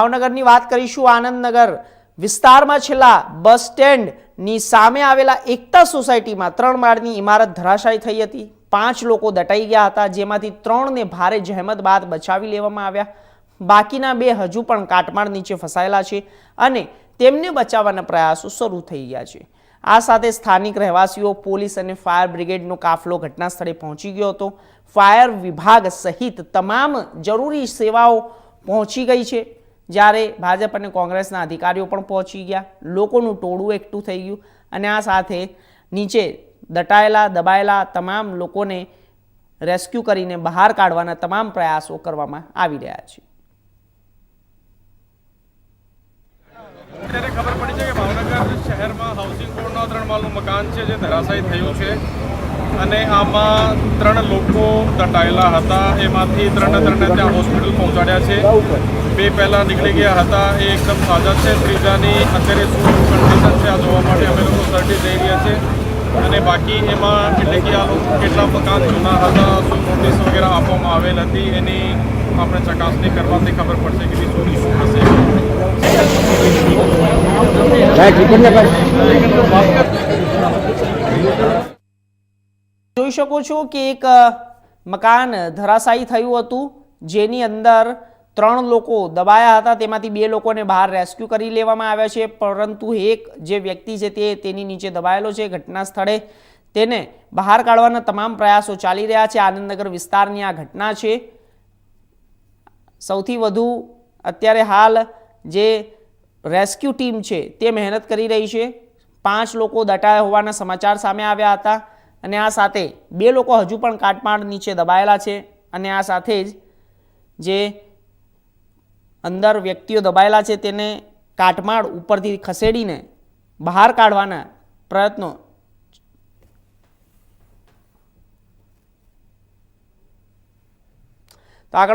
ભાવનગરની વાત કરીશું આનંદનગર. વિસ્તારમાં છેલ્લા બસ સ્ટેન્ડની સામે આવેલા એકતા સોસાયટીમાં ત્રણ માળની ઇમારત ધરાશાયી થઈ હતી. પાંચ લોકો દટાઈ ગયા હતા, જેમાંથી ત્રણને ભારે જહેમત બાદ બચાવી લેવામાં આવ્યા. બાકીના બે હજુ પણ કાટમાળ નીચે ફસાયેલા છે અને તેમને બચાવવાના પ્રયાસો શરૂ થઈ ગયા છે. આ સાથે સ્થાનિક રહેવાસીઓ, પોલીસ અને ફાયર બ્રિગેડનો કાફલો ઘટના સ્થળે પહોંચી ગયો હતો. ફાયર વિભાગ સહિત તમામ જરૂરી સેવાઓ પહોંચી ગઈ છે. જ્યારે ભાજપ અને કોંગ્રેસના અધિકારીઓ પણ પહોંચી ગયા. લોકોનું ટોળું એકઠું થઈ ગયું અને આ સાથે નીચે દટાયેલા, દબાયેલા તમામ લોકોને રેસ્ક્યુ કરીને બહાર કાઢવાના તમામ પ્રયાસો કરવામાં આવી રહ્યા છે. અત્યારે ખબર પડી છે કે ભાવનગર શહેરમાં હાઉસિંગ બોર્ડનો ત્રણ માળનું મકાન છે, જે ધરાશાયી થયું છે. અને આમાં ત્રણ લોકો દટાયેલા હતા. એમાંથી ત્રણે ત્રણે ત્યાં હોસ્પિટલ પહોંચાડ્યા છે. બે પહેલાં નીકળી ગયા હતા. એ એકદમ સાજા છે. ત્રીજાની અત્યારે શું કન્ડિશન છે આ જોવા માટે અમે લોકો સર્ટી જઈ રહ્યા છે. અને બાકી એમાં એટલે કે આ લોકો કેટલા મકાન જૂના હતા શું નોટિસ વગેરે આપવામાં આવેલ હતી એની આપણે ચકાસણી કરવાથી ખબર પડશે કે શું ઇસ્યુ હશે. જોઈ શકો છો કે એક મકાન ધરાશાયી થયું હતું, જેની અંદર ત્રણ લોકો દબાયા હતા. તેમાંથી બે લોકોને બહાર રેસ્ક્યુ કરી લેવામાં આવ્યા છે. પરંતુ એક જે વ્યક્તિ છે તે તેની નીચે દબાયેલો છે. ઘટના સ્થળે તેને બહાર કાઢવાના તમામ પ્રયાસો ચાલી રહ્યા છે. આનંદનગર વિસ્તારની આ ઘટના છે. સૌથી વધુ અત્યારે હાલ જે રેસ્ક્યુ ટીમ છે તે મહેનત કરી રહી છે. પાંચ લોકો દટાયા હોવાના સમાચાર સામે આવ્યા હતા. અને આ સાથે બે લોકો હજુ પણ કાટમાળ નીચે દબાયેલા છે અને આ સાથે જ જે અંદર વ્યક્તિઓ દબાયેલા છે તેને કાટમાળ ઉપરથી ખસેડીને બહાર કાઢવાના પ્રયત્નો